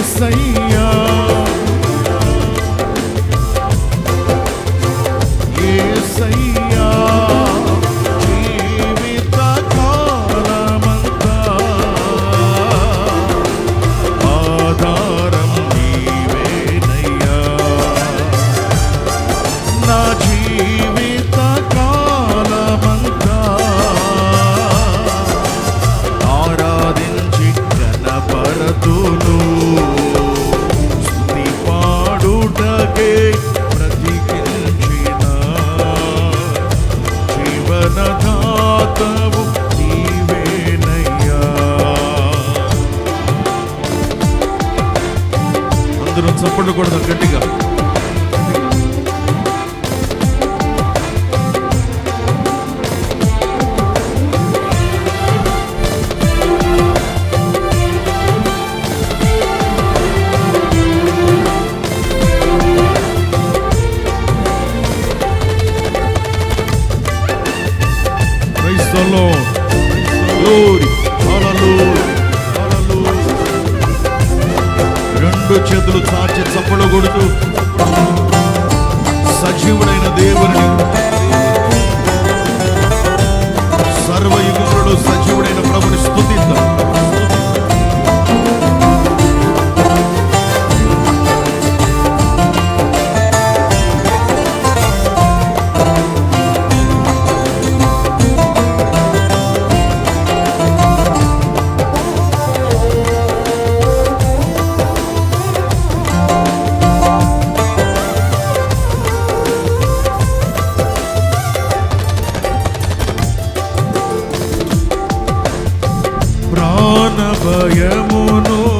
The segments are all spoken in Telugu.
cabeça em. భయమును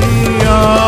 জানিয়া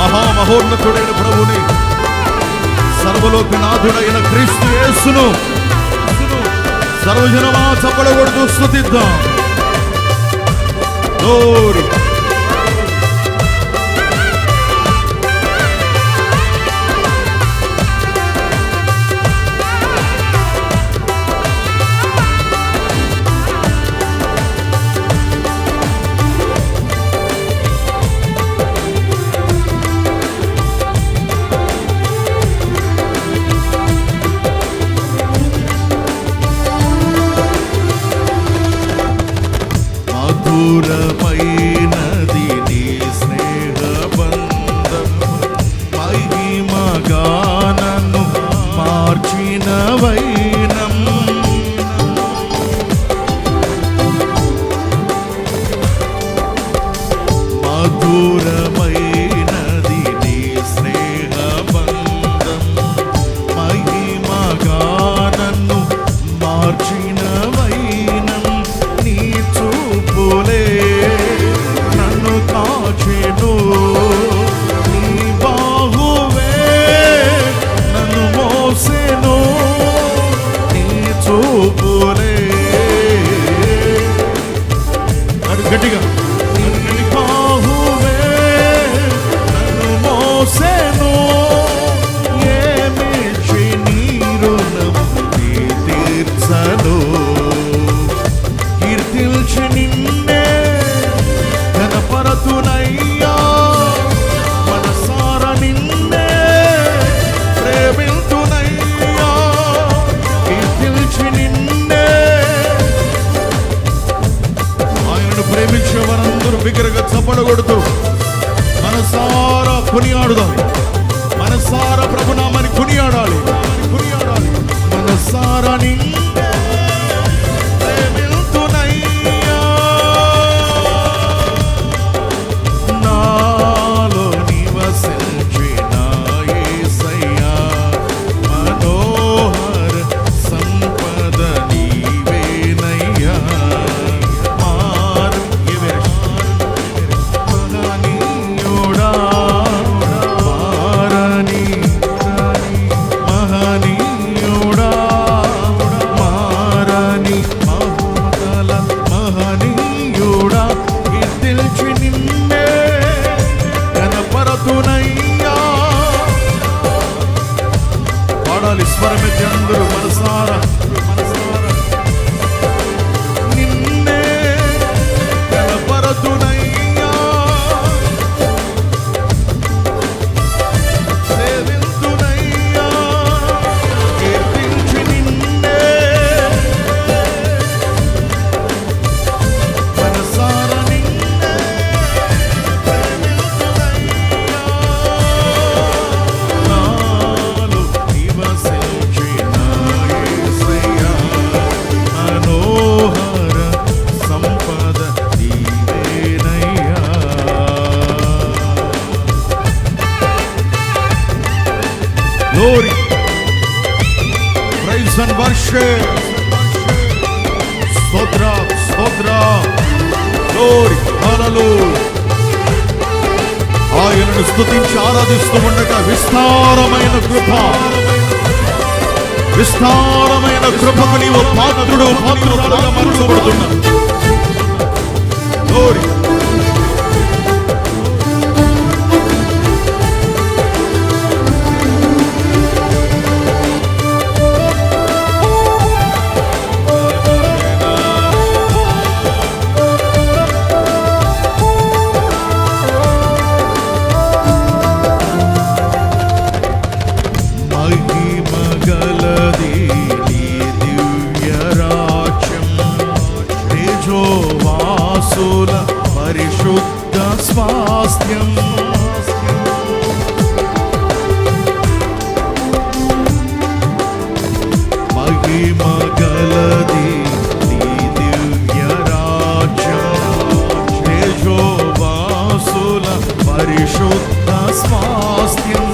మహామహోన్నతుడైన ప్రభుని సర్వలోకనాథుడైన క్రీస్తు యేసును సర్వజనమా చప్పడగొడుతూ స్థుతిద్దాం మధురమైనది నీ స్నేహబంధం. మహిమగా నన్ను మార్చిన వైనం నీ చూపులే. నన్ను కాచెను నీ బాహువే. నన్ను మోసెను గట్టిగా. దేవుని బిగ్గరగా చప్పలు కొడుతూ మనసారా కొనియాడుదాం. మనసారా ప్రభునామాని కొనియాడాలి. కొనియాడాలి. మనసారాని Rumor Sara Sparche, Sodra, Sodra, Glory, Hallelujah. ఆయనను స్థుతించి ఆరాధిస్తూ ఉండట విస్తారమైన కృప విస్తారమైన కృపకు నీవు పాత్రుడు పాత్రుడు మరచబడుతున్నా പരിശുദ്ധ സ്വാസ്ഥ്യം